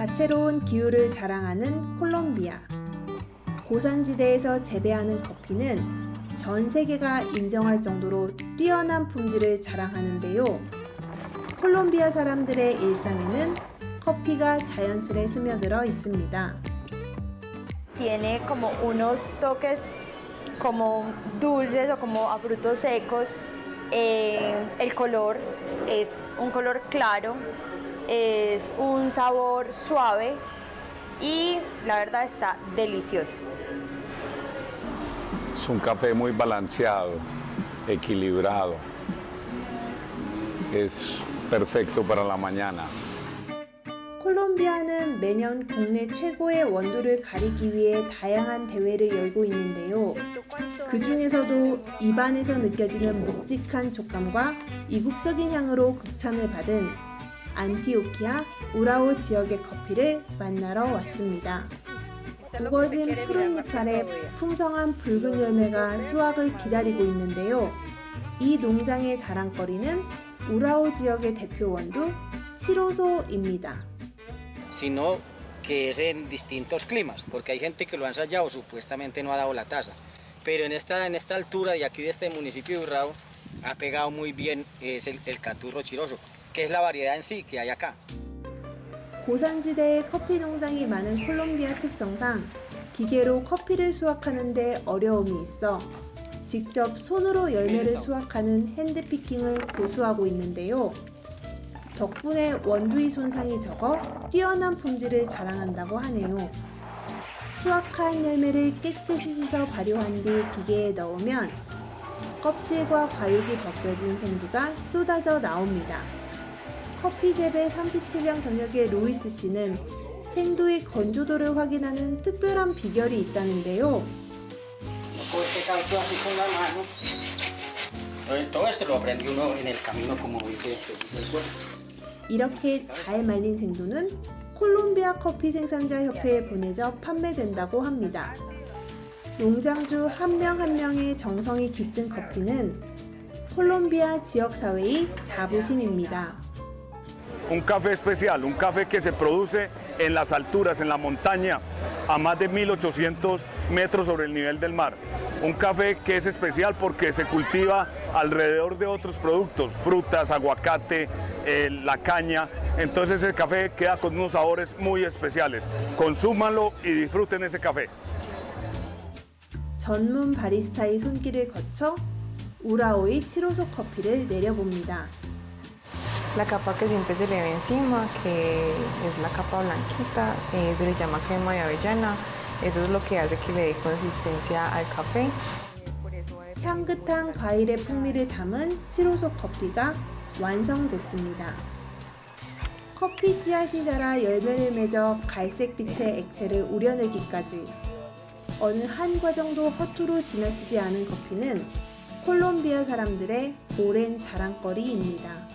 다채로운 기후를 자랑하는 콜롬비아. 고산지대에서 재배하는 커피는 전 세계가 인정할 정도로 뛰어난 품질을 자랑하는데요. 콜롬비아 사람들의 일상에는 커피가 자연스레 스며들어 있습니다. tiene como unos toques como dulces o como a frutos secos. Eh, el color es un color claro, es un sabor suave y la verdad está delicioso. Es un café muy balanceado, equilibrado. Es perfecto para la mañana. 콜롬비아는 매년 국내 최고의 원두를 가리기 위해 다양한 대회를 열고 있는데요. 그 중에서도 입안에서 느껴지는 묵직한 촉감과 이국적인 향으로 극찬을 받은 안티오키아 우라오 지역의 커피를 만나러 왔습니다. 우거진 푸른 잎알에 풍성한 붉은 열매가 수확을 기다리고 있는데요. 이 농장의 자랑거리는 우라오 지역의 대표 원두 칠호소입니다. sino que es en distintos climas, porque hay gente que lo ha ensayado, supuestamente no ha dado la tasa. Pero en esta, en esta altura de aquí de este municipio de Urrao ha pegado muy bien es el, el caturro chiroso, que es la variedad en sí que hay acá. 고산지대에 커피 농장이 많은 콜롬비아 특성상 기계로 커피를 수확하는 데 어려움이 있어 직접 손으로 열매를 수확하는 핸드피킹을 고수하고 있는데요. 덕분에 원두의 손상이 적어 뛰어난 품질을 자랑한다고 하네요. 수확한 열매를 깨끗이 씻어 발효한 뒤 기계에 넣으면 껍질과 과육이 벗겨진 생두가 쏟아져 나옵니다. 커피 재배 37년 경력의 로이스 씨는 생두의 건조도를 확인하는 특별한 비결이 있다는데요. 이렇게 잘 말린 생두는 콜롬비아 커피 생산자 협회에 보내져 판매된다고 합니다. 농장주 한 명 한 명의 정성이 깃든 커피는 콜롬비아 지역 사회의 자부심입니다. un café especial, un café que se produce en las alturas, en la montaña, a más de 1800 metros sobre el nivel del mar. Un café que es especial porque se cultiva alrededor de otros productos, frutas, aguacate, eh, la caña. Entonces ese café queda con unos sabores muy especiales. Consúmanlo y disfruten ese café. 전문 바리스타의 손길을 거쳐 우라오의 7호소 커피를 내려봅니다. La capa que siempre se le ve encima, que es la capa blanquita, eh, se le llama crema de avellana. Eso es lo que hace que le dé consistencia al café. 향긋한 과일의 풍미를 담은 7호소 커피가 완성됐습니다. 커피 씨앗이 자라 열매를 맺어 갈색빛의 액체를 우려내기까지 어느 한 과정도 허투루 지나치지 않은 커피는 콜롬비아 사람들의 오랜 자랑거리입니다.